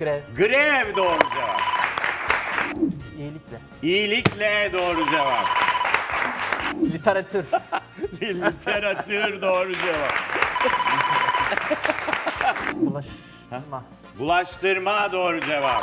Grev. Grev doğru cevap. İyilikle. İyilikle doğru cevap. Literatür. Literatür doğru cevap. Bulaşma. Bulaştırma doğru cevap.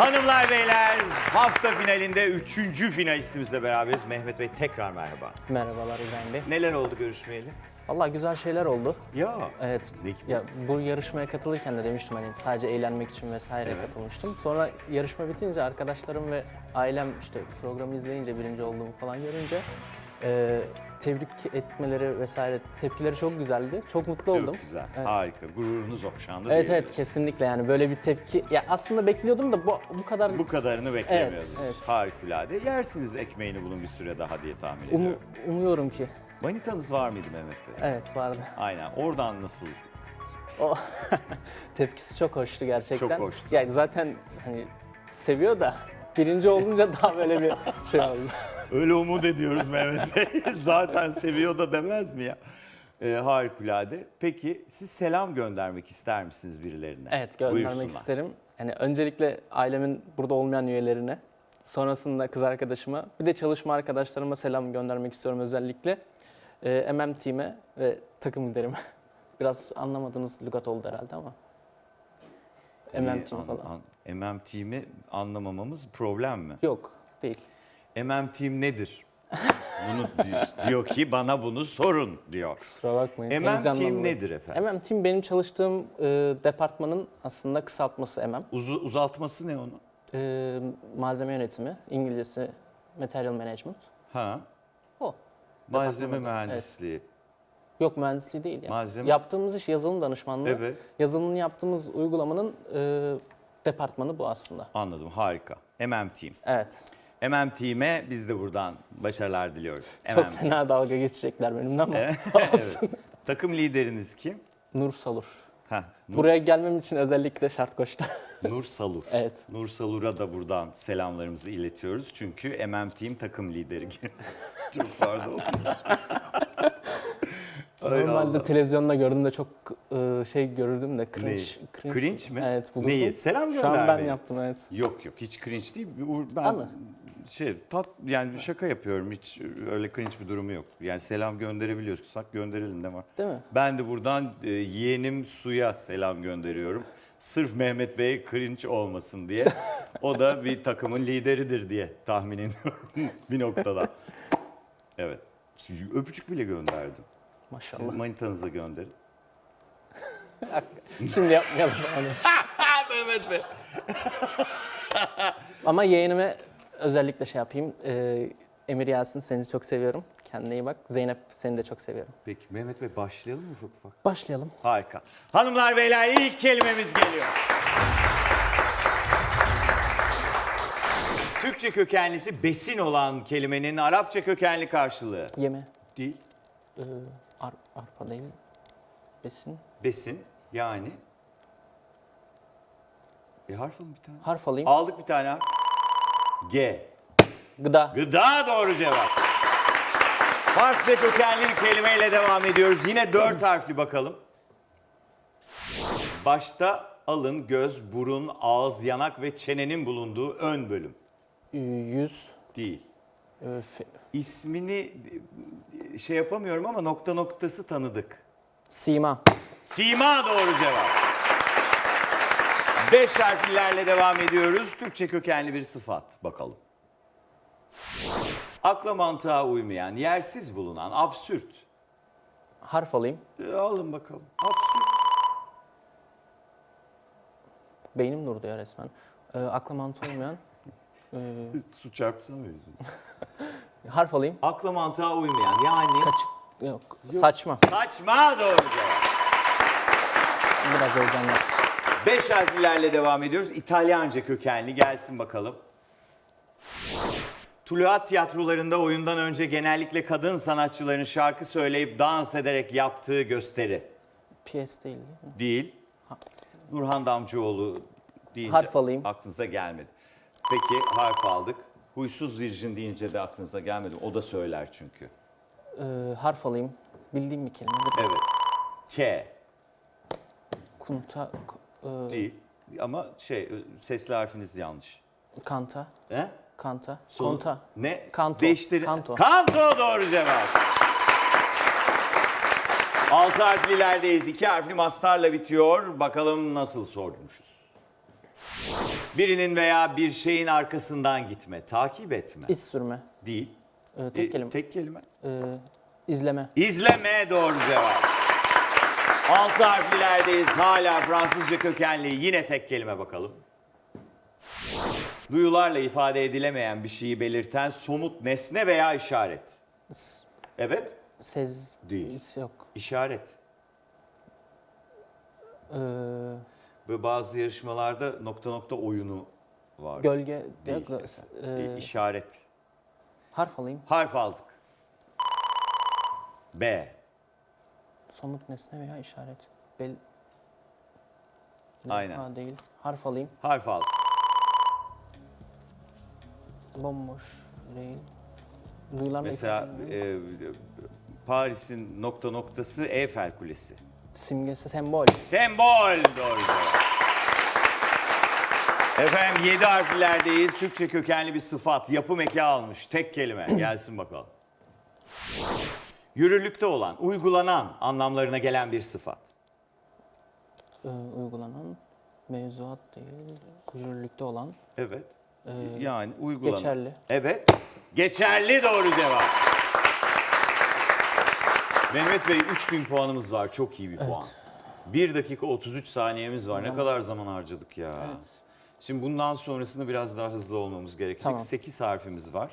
Hanımlar beyler hafta finalinde üçüncü finalistimizle beraberiz. Mehmet Bey tekrar merhaba. Merhabalar İbrahim Bey. Neler oldu görüşmeyeli? Valla güzel şeyler oldu. Ya. Evet. Ne gibi? Ya bu yarışmaya katılırken de demiştim hani sadece eğlenmek için vesaire Evet. katılmıştım. Sonra yarışma bitince arkadaşlarım ve ailem işte programı izleyince birinci olduğumu falan görünce e, tebrik etmeleri vesaire tepkileri çok güzeldi. Çok mutlu oldum. Çok güzel. Evet. Harika. Gururunuz okşandı Evet evet diyebiliriz. kesinlikle yani böyle bir tepki. Ya aslında bekliyordum da bu, bu kadar Bu kadarını beklemiyordunuz. evet. Harikulade. Yersiniz ekmeğini bulun bir süre daha diye tahmin ediyorum. umu- umuyorum ki. Manitanız var mıydı Mehmet Bey? Evet vardı. Aynen. Oradan nasıl? O tepkisi çok hoştu gerçekten. Çok hoştu. Yani zaten hani seviyor da birinci olunca daha böyle bir şey oldu. Öyle umut ediyoruz Mehmet Bey. Zaten seviyor da demez mi ya? Ee, harikulade. Peki siz selam göndermek ister misiniz birilerine? Evet göndermek Buyursunlar. isterim. Yani öncelikle ailemin burada olmayan üyelerine, sonrasında kız arkadaşıma, bir de çalışma arkadaşlarıma selam göndermek istiyorum özellikle. Ee, MM Team'e ve takım liderime. Biraz anlamadığınız lügat oldu herhalde ama. MM Team an- falan. an- MM Team'i anlamamamız problem mi? Yok değil. MM Team nedir? Bunu di- diyor ki bana bunu sorun diyor. Kusura bakmayın. MM Team heyecanlandım. nedir efendim? MM Team benim çalıştığım e, departmanın aslında kısaltması MM. Uzu- uzaltması ne onun? E, malzeme yönetimi, İngilizcesi Material Management. Ha? O. Malzeme mühendisliği. Yok mühendisliği değil. ya. Malzeme- Yaptığımız iş yazılım danışmanlığı. Evet. Yazılımını yaptığımız uygulamanın e, departmanı bu aslında. Anladım. Harika. MM Team. Evet. MM Team'e biz de buradan başarılar diliyoruz. Çok MM fena dalga geçecekler benimle ama olsun. Takım lideriniz kim? Nur Salur. Heh, Nur, Buraya gelmem için özellikle şart koştu. Nur Salur. Evet. Nur Salur'a da buradan selamlarımızı iletiyoruz. Çünkü MM Team takım lideri. Çok pardon. Normalde Allah. televizyonda gördüğümde çok e, şey görürdüm de cringe. Neyi? Cringe mi? Evet bulundum. Neyi? Selam Şu an ben göndermeyi. yaptım evet. Yok yok hiç cringe değil. Ben Anı. Şey tat yani bir şaka yapıyorum. Hiç öyle cringe bir durumu yok. Yani selam gönderebiliyorsak gönderelim ne var? Değil mi? Ben de buradan e, yeğenim Su'ya selam gönderiyorum. Sırf Mehmet Bey cringe olmasın diye. O da bir takımın lideridir diye tahmin ediyorum bir noktada. Evet. Öpücük bile gönderdim. Siz Maşallah. manitanıza gönderin. Şimdi yapmayalım onu. Mehmet Bey. Ama yeğenime özellikle şey yapayım. E, Emir Yasin seni çok seviyorum. Kendine iyi bak. Zeynep seni de çok seviyorum. Peki Mehmet Bey başlayalım mı ufak ufak? Başlayalım. Harika. Hanımlar beyler ilk kelimemiz geliyor. Türkçe kökenlisi besin olan kelimenin Arapça kökenli karşılığı. Yeme. Değil. E, ar, arpa değil. Besin. Besin yani. Bir harf alın bir tane. Harf alayım. Aldık bir tane harf. G. Gıda. Gıda doğru cevap. Farsça kökenli bir kelimeyle devam ediyoruz. Yine dört harfli bakalım. Başta alın, göz, burun, ağız, yanak ve çenenin bulunduğu ön bölüm. Yüz. Değil. fe- İsmini şey yapamıyorum ama nokta noktası tanıdık. Sima. Sima doğru cevap. Beş harflilerle devam ediyoruz. Türkçe kökenli bir sıfat. Bakalım. Akla mantığa uymayan, yersiz bulunan, absürt. Harf alayım. E, alın bakalım. Absürt. Beynim durdu ya resmen. E, akla mantığı olmayan. Su çarpsana yüzüne. Harf alayım. Akla mantığa uymayan yani Kaç. Yok. Saçma. saçma doğru cevap. Biraz heyecanlı. Beş harflilerle devam ediyoruz. İtalyanca kökenli gelsin bakalım. Tuluat tiyatrolarında oyundan önce genellikle kadın sanatçıların şarkı söyleyip dans ederek yaptığı gösteri. PS değil değil mi? Değil. Nurhan Damcıoğlu deyince Harf alayım. aklınıza gelmedi. Peki harf aldık. Huysuz virjin deyince de aklınıza gelmedi. O da söyler çünkü. Ee, harf alayım. Bildiğim bir kelime. Evet. K Kunta, k- e, değil ama şey sesli harfiniz yanlış. kanta, He? kanta, Son- konta. Ne? Kanto, Değiştirin. kanto. Kanto doğru cevap. Altı harflilerdeyiz. İki harfli mastarla bitiyor. Bakalım nasıl sormuşuz. Birinin veya bir şeyin arkasından gitme, takip etme. İz sürme. Değil. Ee, tek E, kelime. Tek kelime. Ee, izleme. İzleme doğru cevap. Altı harflilerdeyiz. Hala Fransızca kökenli. Yine tek kelime bakalım. Duyularla ifade edilemeyen bir şeyi belirten somut nesne veya işaret. S- Evet. Sez. Değil. Yok. İşaret. Ee, Böyle bazı yarışmalarda nokta nokta oyunu var. gölge. Değil. yok, efendim. ee, İşaret. harf alayım. Harf aldık. B. Somut nesne veya işaret. Bel. Aynen. Ha, değil. Harf alayım. Harf aldık. Bomboş değil. Duyularla Mesela ifade e, Paris'in nokta noktası Eiffel Kulesi. simgesi, sembol. Sembol doğru. Efendim 7 harflerdeyiz. Türkçe kökenli bir sıfat. Yapım eki almış. Tek kelime. Gelsin bakalım. Yürürlükte olan, uygulanan anlamlarına gelen bir sıfat. Ee, uygulanan mevzuat değil. Yürürlükte olan. Evet. yani uygulanan. geçerli. Evet. Geçerli doğru cevap. Mehmet Bey 3000 puanımız var. Çok iyi bir puan. 1 dakika 33 saniyemiz var. Ne kadar zaman harcadık ya. Evet. Şimdi bundan sonrasında biraz daha hızlı olmamız gerekecek. Tamam. 8 harfimiz var.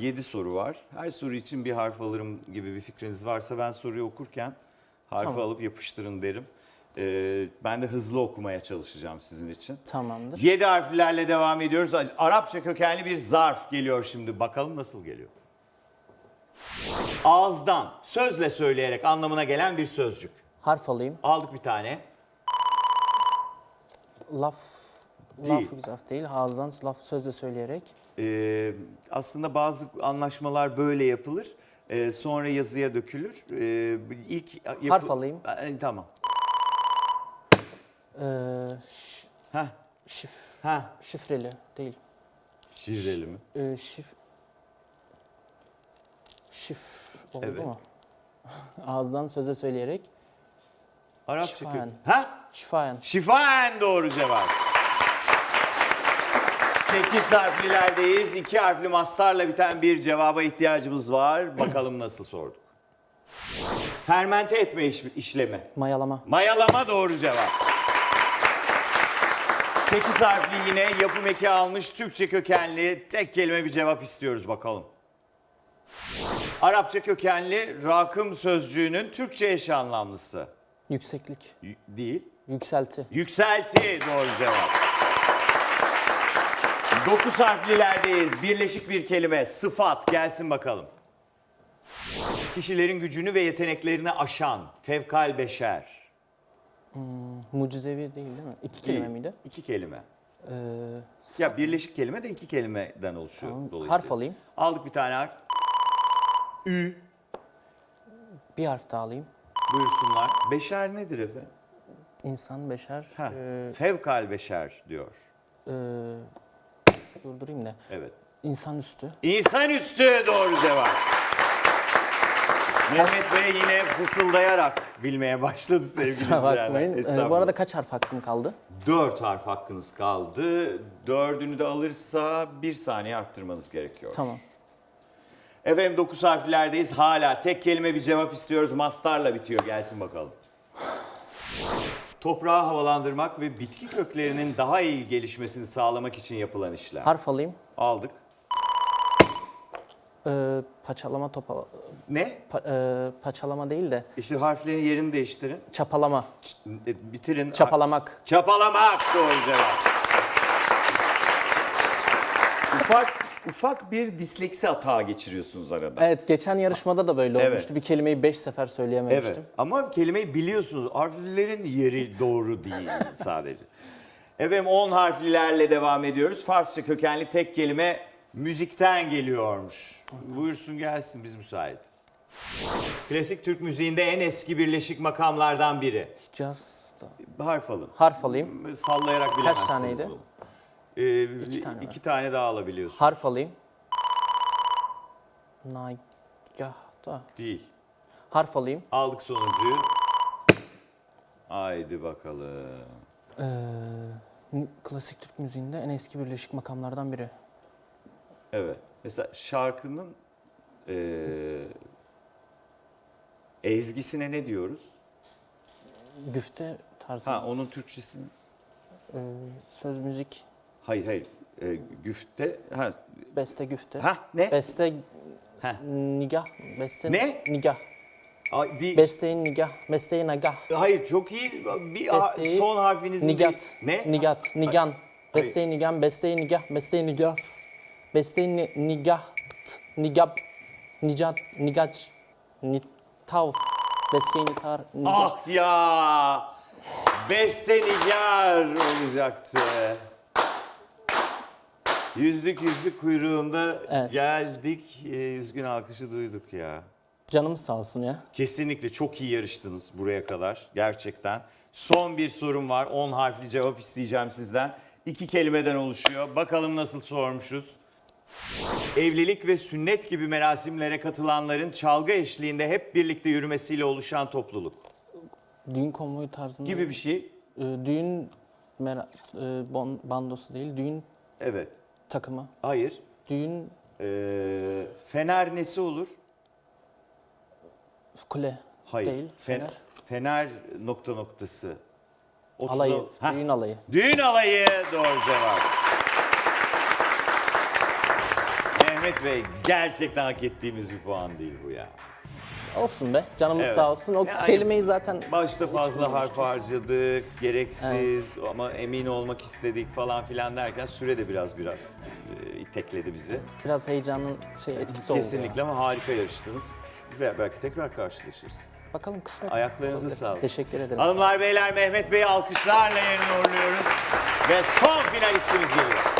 7 soru var. Her soru için bir harf alırım gibi bir fikriniz varsa ben soruyu okurken harfi Tamam. alıp yapıştırın derim. Ee, ben de hızlı okumaya çalışacağım sizin için. Tamamdır. 7 harflerle devam ediyoruz. Arapça kökenli bir zarf geliyor şimdi. Bakalım nasıl geliyor. Ağızdan, sözle söyleyerek anlamına gelen bir sözcük. Harf alayım. Aldık bir tane. Laf. Değil. Laf zarf değil. Ağızdan laf sözle söyleyerek. Ee, aslında bazı anlaşmalar böyle yapılır. Ee, sonra yazıya dökülür. Ee, ilk yapı- Harf alayım. Ee, tamam. Ee, ş- Heh, şif, heh. şifreli değil. Şireli mi? Ee, şif. Şif oldu Evet. mu? Ağızdan söze söyleyerek. Arapça Şifayen. kök. Ha? Şifayen. Şifaen doğru cevap. 8 harflilerdeyiz. 2 harfli mastarla biten bir cevaba ihtiyacımız var. Bakalım nasıl sorduk. Fermente etme iş- işlemi. Mayalama. Mayalama doğru cevap. 8 harfli yine yapım eki almış Türkçe kökenli tek kelime bir cevap istiyoruz bakalım. Arapça kökenli rakım sözcüğünün Türkçe eş anlamlısı. Yükseklik. Y- değil. Yükselti. Yükselti doğru cevap. 9 harflilerdeyiz. Birleşik bir kelime. Sıfat. Gelsin bakalım. Kişilerin gücünü ve yeteneklerini aşan. Fevkal beşer. Mucizevi değil değil mi? İki kelime miydi? İki kelime. Ee, Ya birleşik kelime de iki kelimeden oluşuyor Tamam. dolayısıyla. Harf alayım. Aldık bir tane harf. Ü. bir harf daha alayım. Buyursunlar. Beşer nedir efendim? İnsan, beşer. Heh, ee, Fevkal beşer diyor. ee, durdurayım da. Evet. İnsanüstü. İnsanüstü doğru cevap. Mehmet Bey yine fısıldayarak bilmeye başladı sevgili Kusura izleyenler. Ee, bu arada kaç harf hakkım kaldı? Dört harf hakkınız kaldı. Dördünü de alırsa bir saniye arttırmanız gerekiyor. Tamam. Efendim dokuz harflerdeyiz. Hala tek kelime bir cevap istiyoruz. Mastarla bitiyor. Gelsin bakalım. Toprağı havalandırmak ve bitki köklerinin daha iyi gelişmesini sağlamak için yapılan işlem. Harf alayım. Aldık. Ee, paçalama, topala, Ne? pa- ee, paçalama değil de İşte harflerin yerini değiştirin. çapalama, Ç- e, Bitirin. çapalamak. Çapalamak doğru cevap. ufak ufak bir disleksi hatağı geçiriyorsunuz arada. Evet, geçen yarışmada da böyle Evet. olmuştu. Bir kelimeyi beş sefer söyleyememiştim. Evet. Ama kelimeyi biliyorsunuz. Harflerin yeri doğru değil sadece. Efendim 10 harflilerle devam ediyoruz. Farsça kökenli tek kelime müzikten geliyormuş. Buyursun gelsin biz müsaitiz. Klasik Türk müziğinde en eski birleşik makamlardan biri. Hicaz'da. Harf alın. Harf alayım. Sallayarak bilemezsiniz taneydi? bunu. Ee, İki tane iki tane daha alabiliyorsun. Harf alayım. Nagah'da. Değil. Harf alayım. Aldık sonuncuyu. Haydi bakalım. Ee, klasik Türk müziğinde en eski birleşik makamlardan biri. Evet. Mesela şarkının eee ezgisine ne diyoruz? Güfte tarzı. Ha onun Türkçesini. Ee, söz müzik. Hayır hayır. Ee, güfte. Ha. Beste güfte. Ha ne? Beste Heh. nigah. Beste Ne? nigah. Ay, değil. Besteyi nigah. Besteyi nagah. Hayır çok iyi. Bir a- Besteyi son harfinizin Nigat. değil. Ne? Nigat. Nigan. Hayır. Besteyi nigan. Besteyi nigah. Besteyi nigas. Besteyi ni, nigaht. Nigab. Nicat. Nigac. Nitav. Besteyi nitar. Nigah. Ah ya. Beste Nigar olacaktı. Yüzlük yüzlük kuyruğunda Evet. geldik. Ee, Üzgün alkışı duyduk ya. Canımız sağ olsun ya. Kesinlikle çok iyi yarıştınız buraya kadar. Gerçekten. Son bir sorum var. 10 harfli cevap isteyeceğim sizden. İki kelimeden oluşuyor. Bakalım nasıl sormuşuz. Evlilik ve sünnet gibi merasimlere katılanların çalgı eşliğinde hep birlikte yürümesiyle oluşan topluluk Düğün konvoyu tarzında. gibi bir şey. Ee, düğün mera- e, bon- bandosu değil. Düğün Evet. Takımı. Hayır. Düğün Ee, fener nesi olur? kule. Hayır. Değil. Fener. Fener. Fener nokta noktası. Otuz- Alayı. Heh. Düğün alayı. Düğün alayı doğru cevap. Mehmet Bey gerçekten hak ettiğimiz bir puan değil bu ya. Olsun be. Canımız Evet. sağ olsun. O Yani kelimeyi zaten Başta fazla harf harcadık, gereksiz ama emin olmak istedik falan filan derken süre de biraz biraz e, itekledi bizi. biraz heyecanın şey etkisi oldu. Kesinlikle ama harika yarıştınız. Ve belki tekrar karşılaşırız. ya. Bakalım kısmet. Ayaklarınıza Olabilir. sağlık. Teşekkür ederim. Hanımlar beyler Mehmet Bey'i alkışlarla yerine uğurluyoruz. Ve son finalistimiz geliyor.